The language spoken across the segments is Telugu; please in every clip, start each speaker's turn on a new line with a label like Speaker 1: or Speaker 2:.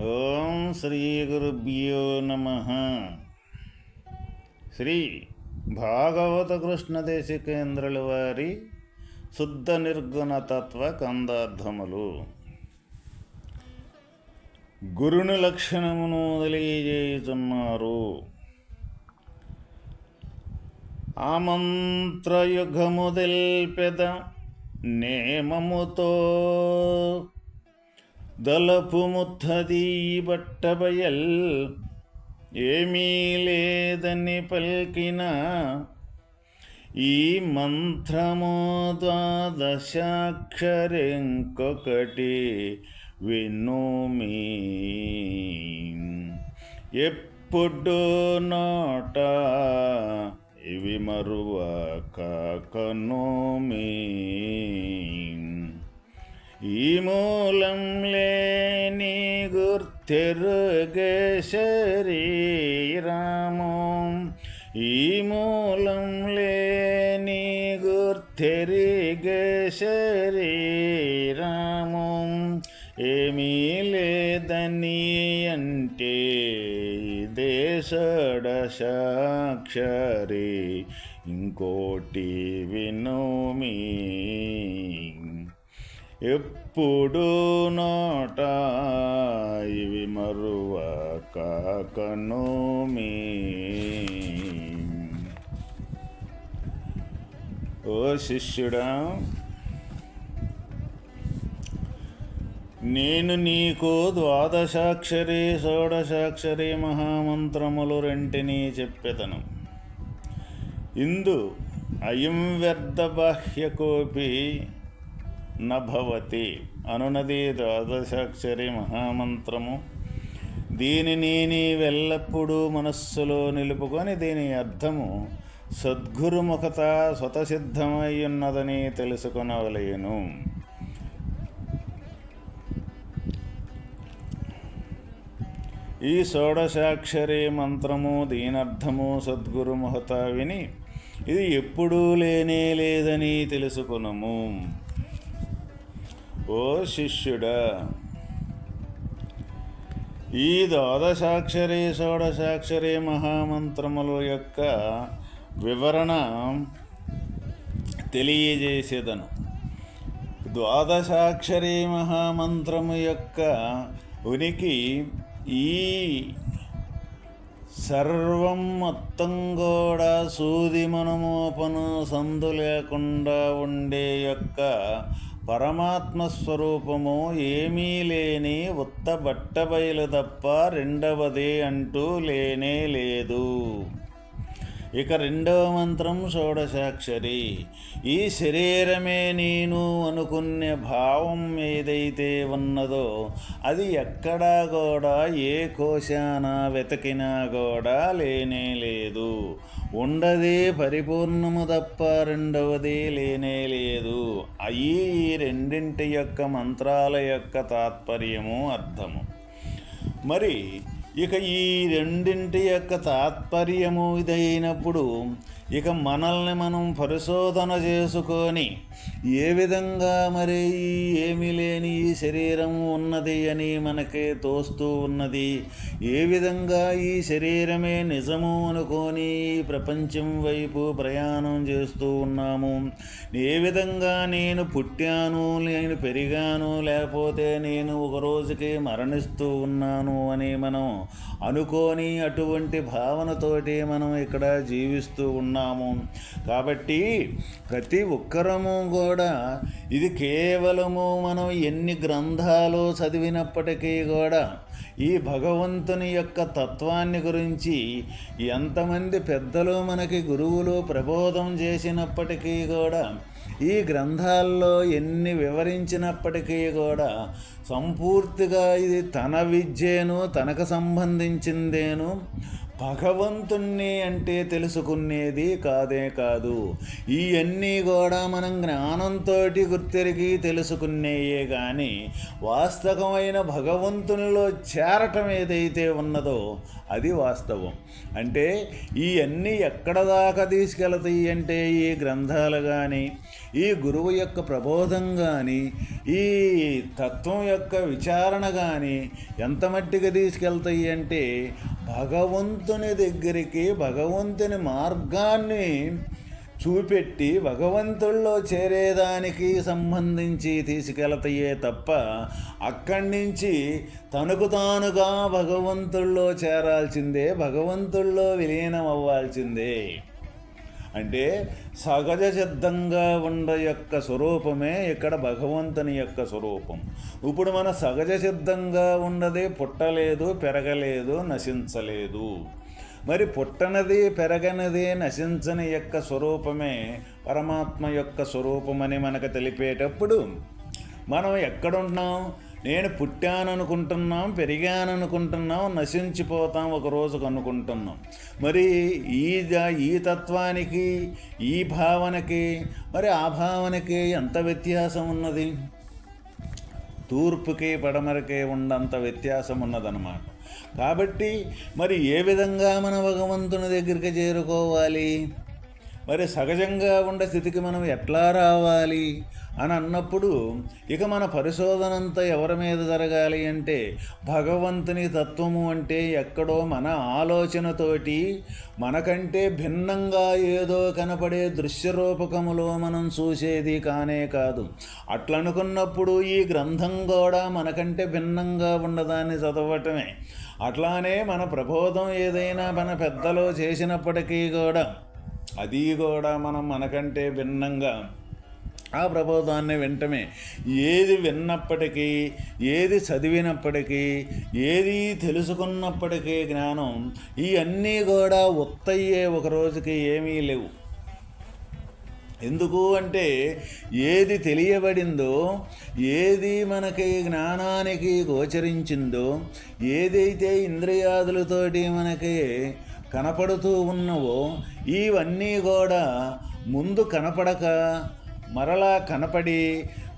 Speaker 1: ఓం శ్రీ గురుభ్యో నమ. శ్రీ భాగవత కృష్ణదేశికేంద్రుల వారి శుద్ధ నిర్గుణ తత్వ కందార్థములు. గురుని లక్షణమును తెలియజేయుచున్నారు. ఆమంత్రయుగము తెల్పెద నేమముతో దలపు ముత్తది బట్టబయల్ ఏమీ లేదని పలికిన ఈ మంత్రము ద్వాదశాక్షరింకొకటి వినుమి ఎప్పుడు నోట ఇవి మరువ కాకనోమీ ఈ మూలం లేని గుర్తెరుగే శరీరము ఈ మూలం లేని గుర్తెరిగే శరీరము ఏమీ లేదని అంటే దేశడ సాక్షరి ఇంకోటి వినుమీ ఎప్పుడు నోట ఇవి మరువ కాకను మీ. ఓ శిష్యుడా నేను నీకు ద్వాదశాక్షరి షోడశాక్షరి మహామంత్రములు రెంటిని చెప్పెతను ఇందు అయం వ్యర్థ బాహ్యకోపి నభవతి అనునది ద్వాదశాక్షరి మహామంత్రము. దీనిని నీవెల్లప్పుడూ మనస్సులో నిలుపుకొని దీని అర్థము సద్గురుముఖత స్వతసిద్ధమై ఉన్నదని తెలుసుకొనవలేను. ఈ షోడశాక్షరి మంత్రము దీనర్థము సద్గురుముఖత విని ఇది ఎప్పుడూ లేనే లేదని తెలుసుకునము. ఓ శిష్యుడా ఈ ద్వాదశాక్షరి షోడశాక్షరి మహామంత్రముల యొక్క వివరణ తెలియజేసేదను. ద్వాదశాక్షరి మహామంత్రము యొక్క ఉనికి ఈ సర్వం మొత్తం కూడా సూది మనమోపను సందు లేకుండా ఉండే యొక్క పరమాత్మ స్వరూపము ఏమీ లేని ఉత్త బట్టబయలు తప్ప రెండవది అంటూ లేనే లేదు. ఇక రెండవ మంత్రం షోడశాక్షరి. ఈ శరీరమే నేను అనుకునే భావం ఏదైతే ఉన్నదో అది ఎక్కడా కూడా ఏ కోశాన వెతికినా కూడా లేనే లేదు. ఉండదే పరిపూర్ణము తప్ప రెండవది లేనే లేదు. అయి ఈ రెండింటి యొక్క మంత్రాల యొక్క తాత్పర్యము అర్థము. మరి ఇక ఈ రెండింటి యొక్క తాత్పర్యము ఇదైనప్పుడు ఇక మనల్ని మనం పరిశోధన చేసుకొని ఏ విధంగా మరి ఏమి లేని ఈ శరీరం ఉన్నది అని మనకే తోస్తూ ఉన్నది? ఏ విధంగా ఈ శరీరమే నిజము అనుకొని ప్రపంచం వైపు ప్రయాణం చేస్తూ ఉన్నాము? ఏ విధంగా నేను పుట్టాను నేను పెరిగాను లేకపోతే నేను ఒక రోజుకి మరణిస్తూ ఉన్నాను అని మనం అనుకోని అటువంటి భావనతోటి మనం ఇక్కడ జీవిస్తూ ఉన్నాము. కాబట్టి ప్రతి ఒక్కరము కూడా ఇది కేవలము మనం ఎన్ని గ్రంథాలు చదివినప్పటికీ కూడా ఈ భగవంతుని యొక్క తత్వాన్ని గురించి ఎంతమంది పెద్దలు మనకి గురువులు ప్రబోధం చేసినప్పటికీ కూడా ఈ గ్రంథాల్లో ఎన్ని వివరించినప్పటికీ కూడా సంపూర్తిగా ఇది తన విద్యేను తనకు సంబంధించిందేను భగవంతుణ్ణి అంటే తెలుసుకునేది కాదే కాదు. ఇవన్నీ కూడా మనం జ్ఞానంతో గుర్తెరిగి తెలుసుకునేయే కానీ వాస్తవమైన భగవంతునిలో చేరటం ఏదైతే ఉన్నదో అది వాస్తవం. అంటే ఇవన్నీ ఎక్కడ దాకా తీసుకెళ్తాయి అంటే ఈ గ్రంథాలు కానీ ఈ గురువు యొక్క ప్రబోధం కానీ ఈ తత్వం యొక్క విచారణ కానీ ఎంత మట్టిగా తీసుకెళ్తాయి అంటే భగవంతుని దగ్గరికి భగవంతుని మార్గాన్ని చూపెట్టి భగవంతుల్లో చేరేదానికి సంబంధించి తీసుకెళతాయే తప్ప అక్కడి నుంచి తనకు తానుగా భగవంతుల్లో చేరాల్సిందే భగవంతుల్లో విలీనం అవ్వాల్సిందే అంటే సహజ సిద్ధంగా ఉండ యొక్క స్వరూపమే ఇక్కడ భగవంతుని యొక్క స్వరూపం. ఇప్పుడు మన సహజ సిద్ధంగా ఉన్నది పుట్టలేదు పెరగలేదు నశించలేదు. మరి పుట్టనది పెరగనది నశించని యొక్క స్వరూపమే పరమాత్మ యొక్క స్వరూపమని మనకు తెలిపేటప్పుడు మనం ఎక్కడున్నాం? నేను పుట్టాననుకుంటున్నాం పెరిగాననుకుంటున్నాం నశించిపోతాం ఒక రోజుకు అనుకుంటున్నాం. మరి ఈ ఈ తత్వానికి ఈ భావనకి మరి ఆ భావనకి ఎంత వ్యత్యాసం ఉన్నది? తూర్పుకి పడమరకి ఉండంత వ్యత్యాసం ఉన్నదన్నమాట. కాబట్టి మరి ఏ విధంగా మన భగవంతుని దగ్గరికి చేరుకోవాలి? మరి సహజంగా ఉండే స్థితికి మనం ఎట్లా రావాలి అని అన్నప్పుడు ఇక మన పరిశోధన అంతా ఎవరి మీద జరగాలి అంటే భగవంతుని తత్వము అంటే ఎక్కడో మన ఆలోచనతోటి మనకంటే భిన్నంగా ఏదో కనపడే దృశ్య రూపకములో మనం చూసేది కానే కాదు. అట్లనుకున్నప్పుడు ఈ గ్రంథం కూడా మనకంటే భిన్నంగా ఉన్నదాన్ని చదవటమే. అట్లానే మన ప్రబోధం ఏదైనా మన పెద్దలో చేసినప్పటికీ కూడా అది కూడా మనం మనకంటే భిన్నంగా ఆ ప్రబోధాన్ని వింటమే. ఏది విన్నప్పటికీ ఏది చదివినప్పటికీ ఏది తెలుసుకున్నప్పటికీ జ్ఞానం ఇవన్నీ కూడా ఉత్తయ్యే ఒక రోజుకి ఏమీ లేవు. ఎందుకు అంటే ఏది తెలియబడిందో ఏది మనకి జ్ఞానానికి గోచరించిందో ఏదైతే ఇంద్రియాదులతోటి మనకి కనపడుతూ ఉన్నవో ఇవన్నీ కూడా ముందు కనపడక మరలా కనపడి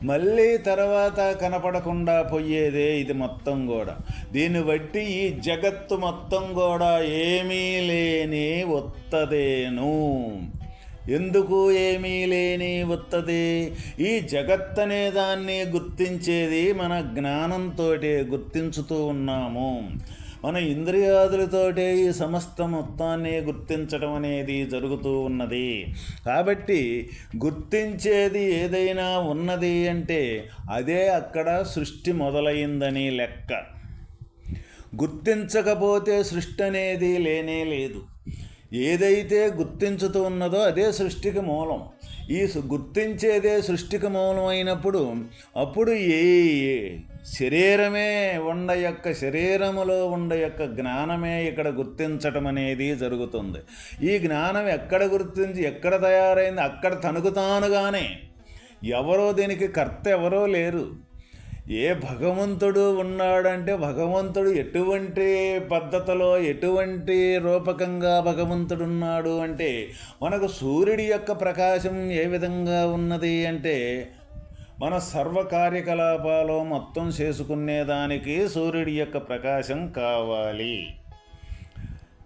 Speaker 1: మళ్ళీ తర్వాత కనపడకుండా పోయేదే ఇది మొత్తం కూడా దీన్ని బట్టి ఈ జగత్తు మొత్తం కూడా ఏమీ లేని వత్తదేను ఎందుకు ఏమీ లేని వత్తది ఈ జగత్ అనే దాన్ని గుర్తించేది మన జ్ఞానంతో గుర్తించుతూ ఉన్నాము. మన ఇంద్రియాదులతోటే ఈ సమస్త మొత్తాన్ని గుర్తించడం అనేది జరుగుతూ ఉన్నది. కాబట్టి గుర్తించేది ఏదైనా ఉన్నది అంటే అదే అక్కడ సృష్టి మొదలైందని లెక్క. గుర్తించకపోతే సృష్టి అనేది లేనే లేదు. ఏదైతే గుర్తించుతూ ఉన్నదో అదే సృష్టికి మూలం. ఈ గుర్తించేదే సృష్టికి మౌనమైనప్పుడు అప్పుడు ఏ శరీరమే ఉండ యొక్క శరీరములో ఉండ యొక్క జ్ఞానమే ఇక్కడ గుర్తించటం అనేది జరుగుతుంది. ఈ జ్ఞానం ఎక్కడ గుర్తించి ఎక్కడ తయారైంది అక్కడ తనకు తానుగానే ఎవరో దీనికి కర్త ఎవరో లేరు. ఏ భగవంతుడు ఉన్నాడంటే భగవంతుడు ఎటువంటి పద్ధతిలో ఎటువంటి రూపకంగా భగవంతుడు ఉన్నాడు అంటే మనకు సూర్యుడి యొక్క ప్రకాశం ఏ విధంగా ఉన్నది అంటే మన సర్వ కార్యకలాపాలు మొత్తం చేసుకునేదానికి సూర్యుడి యొక్క ప్రకాశం కావాలి.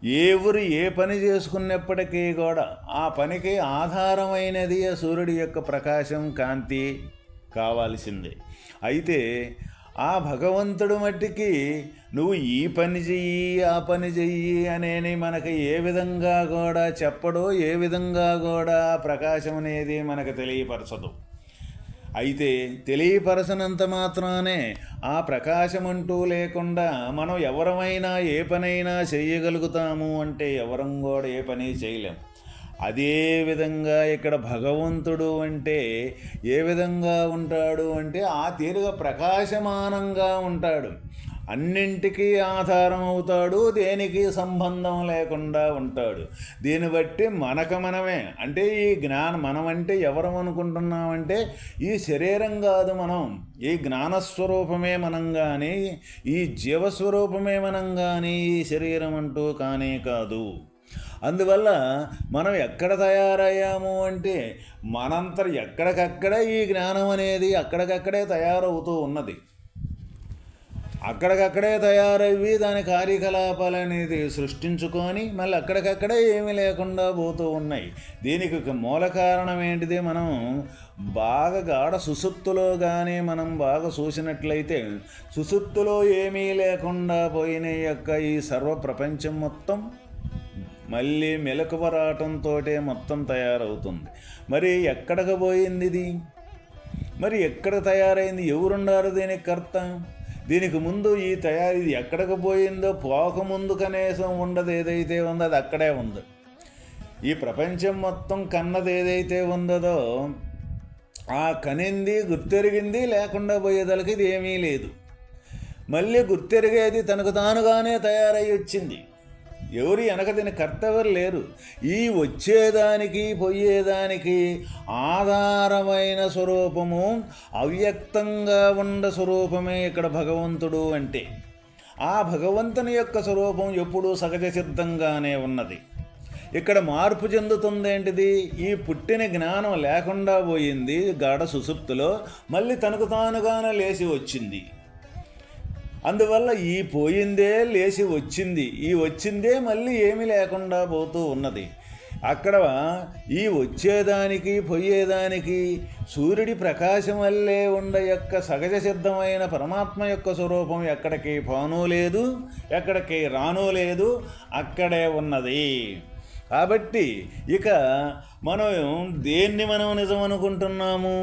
Speaker 1: ఏ ఊరు ఏ పని చేసుకున్నప్పటికీ కూడా ఆ పనికి ఆధారమైనది సూర్యుడి యొక్క ప్రకాశం కాంతి. కావాల్సిందే. అయితే ఆ భగవంతుడు మట్టికి నువ్వు ఈ పని చెయ్యి ఆ పని చెయ్యి అనేని మనకి ఏ విధంగా కూడా చెప్పడో ఏ విధంగా కూడా ప్రకాశం అనేది మనకు తెలియపరచదు. అయితే తెలియపరచనంత మాత్రానే ఆ ప్రకాశం అంటూ లేకుండా మనం ఎవరమైనా ఏ పనైనా చేయగలుగుతాము అంటే ఎవరం కూడా ఏ పని చేయలేము అదే విధంగా ఇక్కడ భగవంతుడు అంటే ఏ విధంగా ఉంటాడు అంటే ఆ తీరుగా ప్రకాశమానంగా ఉంటాడు. అన్నింటికీ ఆధారం అవుతాడు దేనికి సంబంధం లేకుండా ఉంటాడు. దీన్ని బట్టి మనకు మనమే అంటే ఈ జ్ఞానం మనం అంటే ఎవరు అనుకుంటున్నామంటే ఈ శరీరం కాదు మనం ఈ జ్ఞానస్వరూపమే మనం కానీ ఈ జీవస్వరూపమే మనం కానీ ఈ శరీరం అంటూ కానే కాదు. అందువల్ల మనం ఎక్కడ తయారయ్యాము అంటే మనంతర ఎక్కడికక్కడ ఈ జ్ఞానం అనేది అక్కడికక్కడే తయారవుతూ ఉన్నది. అక్కడికక్కడే తయారయ్యి దాని కార్యకలాపాలు అనేది సృష్టించుకొని మళ్ళీ అక్కడికక్కడే ఏమీ లేకుండా పోతూ ఉన్నాయి. దీనికి ఒక మూల కారణం ఏంటిది? మనం బాగా గాఢ సుసుప్తులో కానీ మనం బాగా చూసినట్లయితే సుసుప్తులో ఏమీ లేకుండా పోయిన యొక్క ఈ సర్వ ప్రపంచం మొత్తం. మళ్ళీ మెలకువ రావటంతో మొత్తం తయారవుతుంది. మరి ఎక్కడికి పోయింది ఇది? మరి ఎక్కడ తయారైంది? ఎవరున్నారు దీనికి కర్త? దీనికి ముందు ఈ తయారీ ఇది ఎక్కడికి పోయిందో పోకముందు కనీసం ఉండదు ఏదైతే ఉందో అది అక్కడే ఉంది. ఈ ప్రపంచం మొత్తం కన్నది ఏదైతే ఉందో ఆ కనింది గుర్తెరిగింది లేకుండా పోయేదలకి ఇది ఏమీ లేదు. మళ్ళీ గుర్తెరిగేది తనకు తానుగానే తయారై వచ్చింది. ఎవరు వెనకదిన కర్తవ్యం లేరు. ఈ వచ్చేదానికి పోయేదానికి ఆధారమైన స్వరూపము అవ్యక్తంగా ఉండ స్వరూపమే ఇక్కడ భగవంతుడు అంటే. ఆ భగవంతుని యొక్క స్వరూపం ఎప్పుడూ సహజ సిద్ధంగానే ఉన్నది. ఇక్కడ మార్పు చెందుతుంది ఏంటిది? ఈ పుట్టిన జ్ఞానం లేకుండా పోయింది గాఢ సుసుప్తిలో మళ్ళీ తనకు తానుగానే లేచి వచ్చింది. అందువల్ల ఈ పోయిందే లేచి వచ్చింది. ఈ వచ్చిందే మళ్ళీ ఏమీ లేకుండా పోతూ ఉన్నది. అక్కడ ఈ వచ్చేదానికి పోయేదానికి సూర్యుడి ప్రకాశం వల్లే ఉండ యొక్క సహజ సిద్ధమైన పరమాత్మ యొక్క స్వరూపం ఎక్కడికి పోనూ లేదు ఎక్కడికి రానూ లేదు అక్కడే ఉన్నది. కాబట్టి ఇక మనం దేన్ని మనం నిజం అనుకుంటున్నాము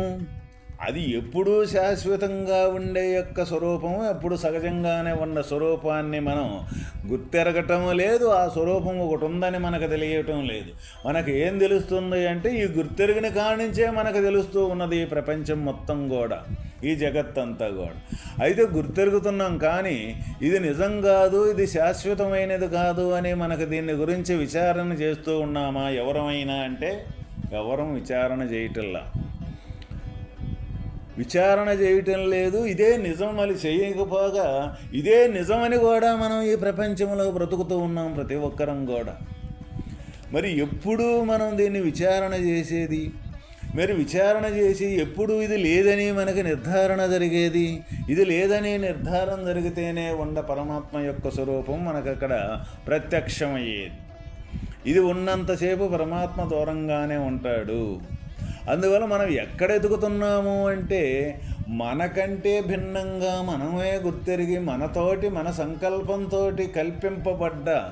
Speaker 1: అది ఎప్పుడూ శాశ్వతంగా ఉండే యొక్క స్వరూపము ఎప్పుడు సహజంగానే ఉన్న స్వరూపాన్ని మనం గుర్తెరగటం లేదు ఆ స్వరూపం ఒకటి ఉందని మనకు తెలియటం లేదు. మనకు ఏం తెలుస్తుంది అంటే ఈ గుర్తెరిగిన కానించే మనకు తెలుస్తూ ఉన్నది ఈ ప్రపంచం మొత్తం కూడా ఈ జగత్తంతా కూడా. అయితే గుర్తెరుగుతున్నాం కానీ ఇది నిజం కాదు ఇది శాశ్వతమైనది కాదు అని మనకు దీని గురించి విచారణ చేస్తూ ఉన్నామా ఎవరమైనా అంటే ఎవరం విచారణ చేయటంలా విచారణ చేయటం లేదు. ఇదే నిజం మళ్ళీ చేయకపోగా ఇదే నిజమని కూడా మనం ఈ ప్రపంచంలో బ్రతుకుతూ ఉన్నాం ప్రతి ఒక్కరం కూడా. మరి ఎప్పుడు మనం దీన్ని విచారణ చేసేది? మరి విచారణ చేసి ఎప్పుడు ఇది లేదని మనకి నిర్ధారణ జరిగేది? ఇది లేదని నిర్ధారణ జరిగితేనే ఉండ పరమాత్మ యొక్క స్వరూపం మనకు అక్కడ ప్రత్యక్షమయ్యేది. ఇది ఉన్నంతసేపు పరమాత్మ దూరంగానే ఉంటాడు. అందువల్ల మనం ఎక్కడ ఎదుగుతున్నాము అంటే మనకంటే భిన్నంగా మనమే గుర్తెరిగి మనతోటి మన సంకల్పంతో కల్పింపబడ్డ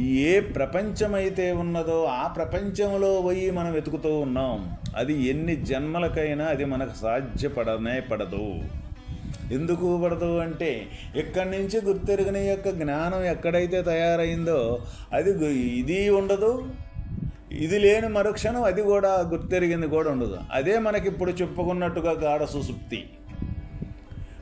Speaker 1: ఏ ప్రపంచమైతే ఉన్నదో ఆ ప్రపంచంలో పోయి మనం వెతుకుతూ ఉన్నాం. అది ఎన్ని జన్మలకైనా అది మనకు సాధ్యపడనే పడదు. ఎందుకు పడదు అంటే ఇక్కడి నుంచి గుర్తెరిగిన యొక్క జ్ఞానం ఎక్కడైతే తయారైందో అది ఇది ఉండదు ఇది లేని మరుక్షణం అది కూడా గుర్తెరిగింది కూడా ఉండదు. అదే మనకి ఇప్పుడు చెప్పుకున్నట్టుగా గాఢ సుసుప్తి.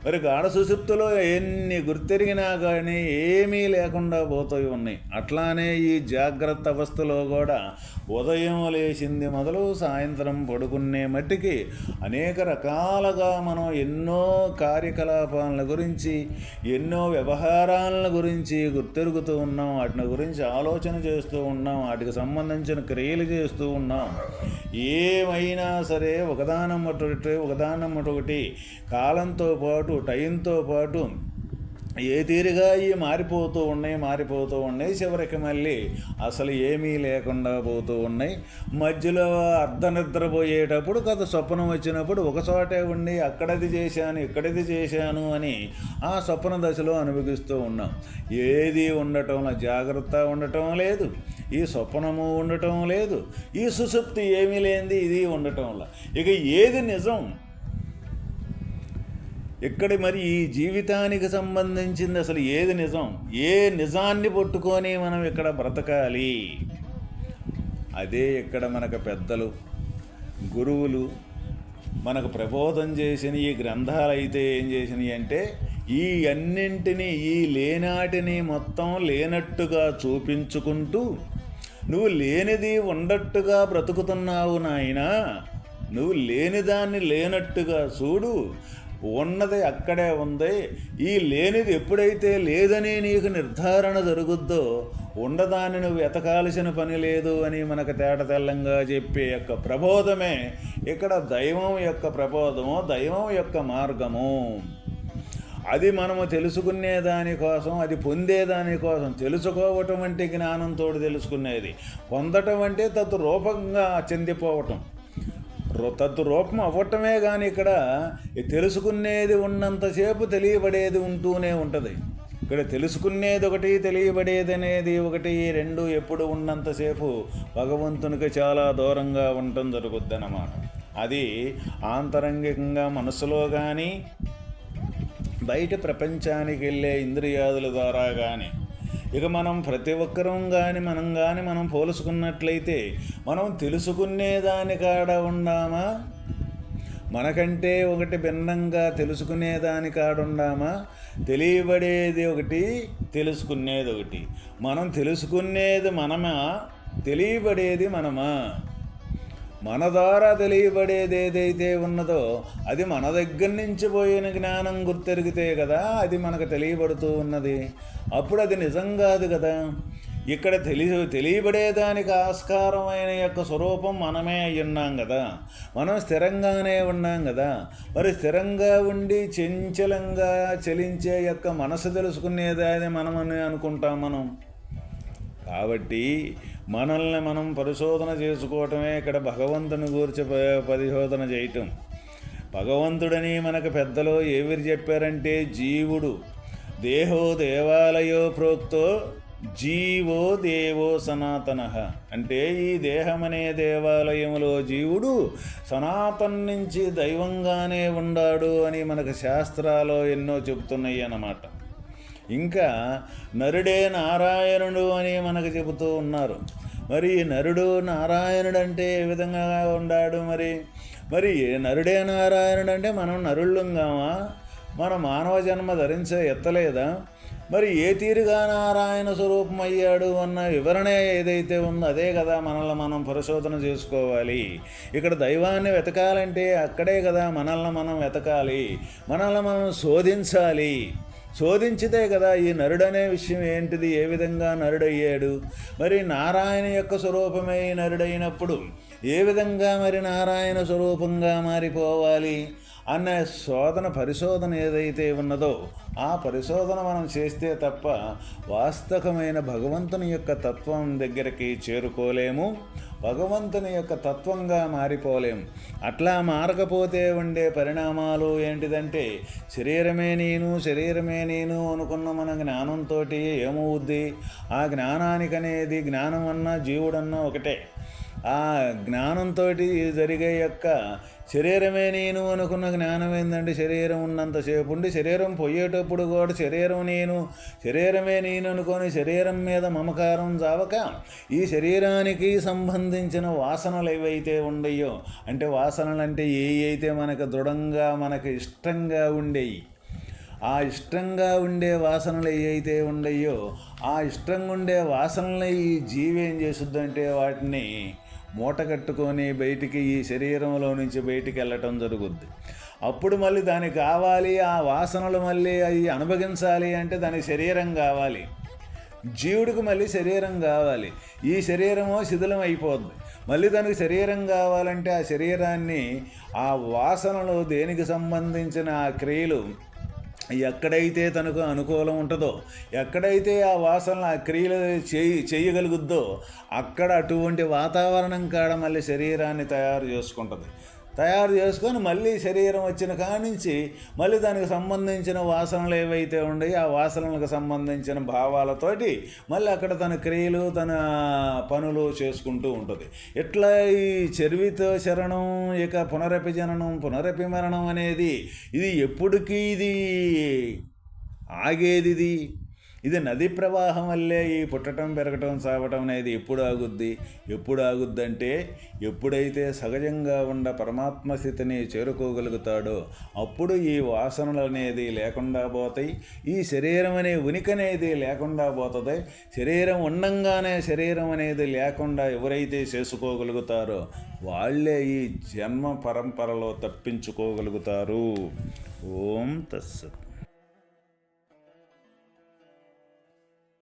Speaker 1: మరి గాఢ సుసుప్తిలో ఎన్ని గుర్తెరిగినా కానీ ఏమీ లేకుండా పోతాయి ఉన్నాయి. అట్లానే ఈ జాగ్రత్త అవస్థలో కూడా ఉదయం లేచింది మొదలు సాయంత్రం పడుకునే మట్టికి అనేక రకాలుగా మనం ఎన్నో కార్యకలాపాల గురించి ఎన్నో వ్యవహారాల గురించి గుర్తెరుగుతూ ఉన్నాం. వాటిని గురించి ఆలోచన చేస్తూ ఉన్నాం. వాటికి సంబంధించిన క్రియలు చేస్తూ ఉన్నాం. ఏమైనా సరే ఒకదానమ్మటి ఒకదానమ్మటొకటి కాలంతో పాటు టైంతో పాటు ఏ తీరుగా ఈ మారిపోతూ ఉన్నాయి మారిపోతూ ఉన్నాయి చివరికి మళ్ళీ అసలు ఏమీ లేకుండా పోతూ ఉన్నాయి. మధ్యలో అర్ధ నిద్రపోయేటప్పుడు కథ స్వప్నం వచ్చినప్పుడు ఒక చోటే ఉండి అక్కడది చేశాను ఇక్కడది చేశాను అని ఆ స్వప్న దశలో అనుభవిస్తూ ఉన్నాం. ఏది ఉండటంలో జాగ్రత్త ఉండటం లేదు. ఈ స్వప్నము ఉండటం లేదు. ఈ సుసుప్తి ఏమీ లేనిది ఇది ఉండటంలో. ఇక ఏది నిజం? ఇక్కడ మరి ఈ జీవితానికి సంబంధించింది అసలు ఏది నిజం? ఏ నిజాన్ని పట్టుకొని మనం ఇక్కడ బ్రతకాలి? అదే ఇక్కడ మనకు పెద్దలు గురువులు మనకు ప్రబోధం చేసిన ఈ గ్రంథాలు అయితే ఏం చేసినాయి అంటే ఈ అన్నింటినీ ఈ లేనాటిని మొత్తం లేనట్టుగా చూపించుకుంటూ నువ్వు లేనిది ఉండట్టుగా బ్రతుకుతున్నావు నాయనా. నువ్వు లేనిదాన్ని లేనట్టుగా చూడు ఉన్నది అక్కడే ఉంది. ఈ లేనిది ఎప్పుడైతే లేదని నీకు నిర్ధారణ జరుగుద్దో ఉండదాన్ని నువ్వు ఎతకాల్సిన పని లేదు అని మనకు తేట తెల్లంగా చెప్పే యొక్క ప్రబోధమే ఇక్కడ దైవం యొక్క ప్రబోధము దైవం యొక్క మార్గము. అది మనము తెలుసుకునే దానికోసం అది పొందేదానికోసం తెలుసుకోవటం అంటే జ్ఞానంతో తెలుసుకునేది. పొందటం అంటే తత్ రూపంగా చెందిపోవటం. తద్రూపం రూపం అవ్వటమే కానీ ఇక్కడ తెలుసుకునేది ఉన్నంతసేపు తెలియబడేది ఉంటూనే ఉంటుంది. ఇక్కడ తెలుసుకునేది ఒకటి తెలియబడేది అనేది ఒకటి రెండు ఎప్పుడు ఉన్నంతసేపు భగవంతునికి చాలా దూరంగా ఉండటం జరుగుద్ది అన్నమాట అది ఆంతరంగికంగా మనసులో కానీ బయట ప్రపంచానికి వెళ్ళే ఇంద్రియాదుల ద్వారా కానీ ఇక మనం ప్రతి ఒక్కరం కానీ మనం కానీ మనం పోల్చుకున్నట్లయితే మనం తెలుసుకునేదాని కాడ ఉండామా? మనకంటే ఒకటి భిన్నంగా తెలుసుకునే దాని కాడ తెలియబడేది ఒకటి తెలుసుకునేది ఒకటి. మనం తెలుసుకునేది మనమా? తెలియబడేది మనమా? మన ద్వారా తెలియబడేది ఏదైతే ఉన్నదో అది మన దగ్గర నుంచి పోయిన జ్ఞానం గుర్తెరిగితే కదా అది మనకు తెలియబడుతూ ఉన్నది. అప్పుడు అది నిజం కాదు కదా. ఇక్కడ తెలియ తెలియబడేదానికి ఆస్కారమైన యొక్క స్వరూపం మనమే అయి ఉన్నాం కదా. మనం స్థిరంగానే ఉన్నాం కదా. మరి స్థిరంగా ఉండి చంచలంగా చలించే యొక్క మనసు తెలుసుకునేదాన్ని మనమని అనుకుంటాం మనం. కాబట్టి మనల్ని మనం పరిశోధన చేసుకోవటమే ఇక్కడ భగవంతుని గురించి ప- పరిశోధన చేయటం. భగవంతుడని మనకు పెద్దలు ఏవిరి చెప్పారంటే జీవుడు. దేహో దేవాలయో ప్రోక్తో జీవో దేవో సనాతన. అంటే ఈ దేహమనే దేవాలయములో జీవుడు సనాతన్ నుంచి దైవంగానే ఉండాడు అని మనకు శాస్త్రాలు ఎన్నో చెబుతున్నాయి అన్నమాట ఇంకా నరుడే నారాయణుడు అని మనకు చెబుతూ ఉన్నారు. మరి నరుడు నారాయణుడు అంటే ఏ విధంగా ఉండాడు మరి? మరి నరుడే నారాయణుడు అంటే మనం నరుళ్ళుంగామా? మన మానవ జన్మ ధరించే ఎత్తలేదా? మరి ఏ తీరుగా నారాయణ స్వరూపం అయ్యాడు అన్న వివరణ ఏదైతే ఉందో అదే కదా మనల్ని మనం పరిశోధన చేసుకోవాలి. ఇక్కడ దైవాన్ని వెతకాలంటే అక్కడే కదా మనల్ని మనం వెతకాలి. మనల్ని మనం శోధించాలి. శోధించితే కదా ఈ నరుడనే విషయం ఏంటిది? ఏ విధంగా నరుడయ్యాడు? మరి నారాయణ యొక్క స్వరూపమే ఈ నరుడైనప్పుడు. ఏ విధంగా మరి నారాయణ స్వరూపంగా మారిపోవాలి అన్న శోధన పరిశోధన ఏదైతే ఉన్నదో ఆ పరిశోధన మనం చేస్తే తప్ప వాస్తవమైన భగవంతుని యొక్క తత్వం దగ్గరికి చేరుకోలేము భగవంతుని యొక్క తత్వంగా మారిపోలేము. అట్లా మారకపోతే ఉండే పరిణామాలు ఏంటిదంటే శరీరమే నేను శరీరమే నేను అనుకున్న మన జ్ఞానంతో ఏమవుద్ది? ఆ జ్ఞానానికనేది జ్ఞానం అన్నా జీవుడన్నా ఒకటే. ఆ జ్ఞానంతో జరిగే యొక్క శరీరమే నేను అనుకున్న జ్ఞానం ఏంటంటే శరీరం ఉన్నంతసేపు ఉండి శరీరం పోయేటప్పుడు కూడా శరీరం నేను శరీరమే నేను అనుకొని శరీరం మీద మమకారం జావక ఈ శరీరానికి సంబంధించిన వాసనలు ఏవైతే ఉండయో అంటే వాసనలు అంటే ఏ అయితే మనకు దృఢంగా మనకు ఇష్టంగా ఉండేవి ఆ ఇష్టంగా ఉండే వాసనలు ఏవైతే ఉండయో ఆ ఇష్టంగా ఉండే వాసనలు ఈ జీవి ఏం చేస్తుందంటే వాటిని మూట కట్టుకొని బయటికి ఈ శరీరంలో నుంచి బయటికి వెళ్ళటం జరుగుద్ది. అప్పుడు మళ్ళీ దానికి కావాలి ఆ వాసనలు మళ్ళీ అవి అనుభవించాలి అంటే దానికి శరీరం కావాలి. జీవుడికి మళ్ళీ శరీరం కావాలి. ఈ శరీరము శిథిలం అయిపోద్ది మళ్ళీ దానికి శరీరం కావాలంటే ఆ శరీరాన్ని ఆ వాసనలు దేనికి సంబంధించిన ఆ క్రియలు ఎక్కడైతే తనకు అనుకూలం ఉంటుందో ఎక్కడైతే ఆ వాసనలు ఆ క్రియలు చేయి చేయగలుగుద్దో అక్కడ అటువంటి వాతావరణం కాడ మళ్ళీ శరీరాన్ని తయారు చేసుకుంటుంది. తయారు చేసుకొని మళ్ళీ శరీరం వచ్చిన కానించి మళ్ళీ దానికి సంబంధించిన వాసనలు ఏవైతే ఉన్నాయో ఆ వాసనలకు సంబంధించిన భావాలతోటి మళ్ళీ అక్కడ తన క్రియలు తన పనులు చేసుకుంటూ ఉంటుంది. ఇట్లా ఈ చర్వితో శరణం ఇక పునరపి జననం పునరపి మరణం అనేది ఇది ఎప్పటికీ ఇది ఆగేది ఇది నది ప్రవాహం వల్లే ఈ పుట్టడం పెరగటం సావటం అనేది ఎప్పుడు ఆగుద్ది? ఎప్పుడు ఆగుద్ది అంటే ఎప్పుడైతే సహజంగా ఉన్న పరమాత్మ స్థితిని చేరుకోగలుగుతాడో అప్పుడు ఈ వాసనలు అనేది లేకుండా పోతాయి. ఈ శరీరం అనే ఉనికి అనేది లేకుండా పోతుంది. శరీరం ఉండంగానే శరీరం అనేది లేకుండా ఎవరైతే చేసుకోగలుగుతారో వాళ్ళే ఈ జన్మ పరంపరలో తప్పించుకోగలుగుతారు. ఓం తస్సత్